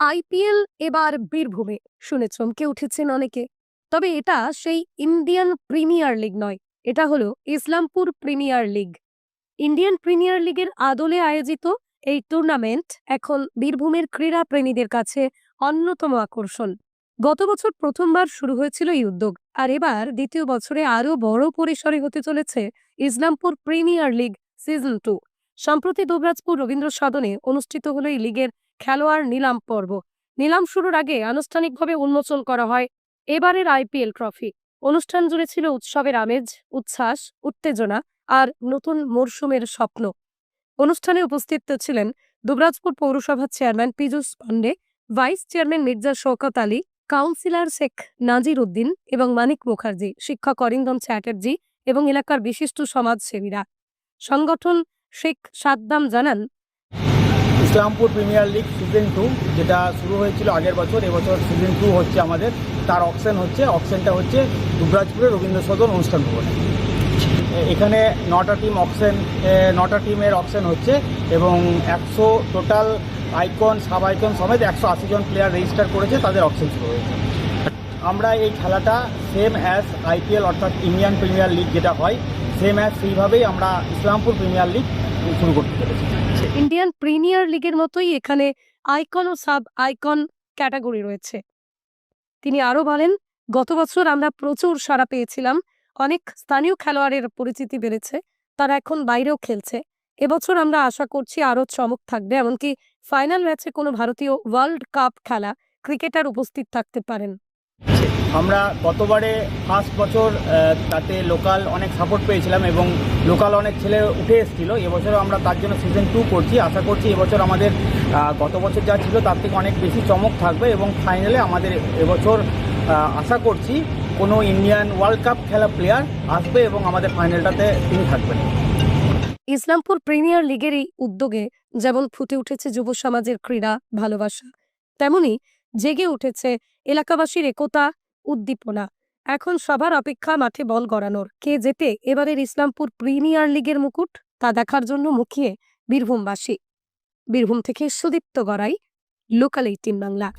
IPL এবার বীরভূমে শুনে চমকে উঠেছেন অনেকে। তবে এটা সেই ইন্ডিয়ান প্রিমিয়ার লিগ নয়, এটা হলো Islampur Premier League. Indian Premier লিগের আদলে আয়োজিত এই টুর্নামেন্ট এখন বীরভূমের ক্রীড়া প্রেমীদের কাছে অন্যতম আকর্ষণ। গত বছর প্রথমবার শুরু হয়েছিল এই উদ্যোগ, আর এবার দ্বিতীয় বছরে আরও বড় পরিসরে হতে চলেছে Islampur Premier League season two. সম্প্রতি দুবরাজপুর রবীন্দ্র সদনে অনুষ্ঠিত হলো এই লিগের খেলোয়াড় নিলাম পর্ব। নিলাম শুরুর আগে আনুষ্ঠানিকভাবে উন্মোচন করা হয় এবারের আইপিএল ট্রফি। অনুষ্ঠান জুড়ে ছিল উৎসবের আমেজ, উচ্ছ্বাস, উত্তেজনা আর নতুন মরশুমের স্বপ্ন। অনুষ্ঠানে উপস্থিত ছিলেন দুবরাজপুর পৌরসভার chairman Piyush Pandey vice chairman Mirza Shaukat Ali, councillor Sheikh Nazir Uddin এবং মানিক মুখার্জি, শিক্ষক অরিন্দম চ্যাটার্জি এবং এলাকার বিশিষ্ট সমাজসেবীরা। সংগঠন শেখ সাদ্দাম জানান, Islampur Premier League season two যেটা শুরু হয়েছিল আগের বছর, এবছর সিজন টু হচ্ছে আমাদের। তার অকশন হচ্ছে অকশনটা হচ্ছে দুবরাজপুরের রবীন্দ্র সদন অনুষ্ঠান ভবনে। এখানে নটা টিম অকশন নটা টিমের অকশন হচ্ছে এবং একশো টোটাল আইকন সাব আইকন সমেত একশো আশি জন প্লেয়ার রেজিস্টার করেছে, তাদের অকশন শুরু হয়েছে। আমরা এই খেলাটা সেম অ্যাজ আইপিএল অর্থাৎ ইন্ডিয়ান প্রিমিয়ার লিগ যেটা হয় সেম অ্যাজ সেইভাবেই আমরা ইসলামপুর প্রিমিয়ার লিগ শুরু করতে পেরেছি। ইন্ডিয়ান প্রিমিয়ার লিগের মতোই এখানে আইকন ও সাব আইকন ক্যাটাগরি রয়েছে। তিনি আরও বলেন, গত বছর আমরা প্রচুর সাড়া পেয়েছিলাম। অনেক স্থানীয় খেলোয়াড়ের পরিচিতি বেড়েছে। তারা এখন বাইরেও খেলছে। এবছর আমরা আশা করছি আরও চমক থাকবে, এমনকি ফাইনাল ম্যাচে কোনো ভারতীয় ওয়ার্ল্ড কাপ খেলা ক্রিকেটার উপস্থিত থাকতে পারেন। আমরা গতবারে ফার্স্ট বছর তাতে লোকাল অনেক সাপোর্ট পেয়েছিলাম এবং লোকাল অনেক ছেলে উঠে এসেছিল। এবছরও আমরা তার জন্য সিজন টু করছি। আশা করছি এবছর আমাদের গত বছর যা ছিল তার থেকে অনেক বেশি চমক থাকবে এবং ফাইনালে আমাদের এবছর আশা করছি কোনো ইন্ডিয়ান ওয়ার্ল্ড কাপ খেলা প্লেয়ার আসবে এবং আমাদের ফাইনালটাতে তিনি থাকবেন। ইসলামপুর প্রিমিয়ার লিগের এই উদ্যোগে যেমন ফুটে উঠেছে যুব সমাজের ক্রীড়া, ভালোবাসা, তেমনি জেগে উঠেছে এলাকাবাসীর একতা, উদ্দীপনা। এখন সবার অপেক্ষা মাঠে বল গড়ানোর। কে যেতে এবারের ইসলামপুর প্রিমিয়ার লিগের মুকুট? তা দেখার জন্য মুখিয়ে বীরভূমবাসী। বীরভূম থেকে সুদীপ্ত গড়াই, লোকাল এইটিন বাংলা।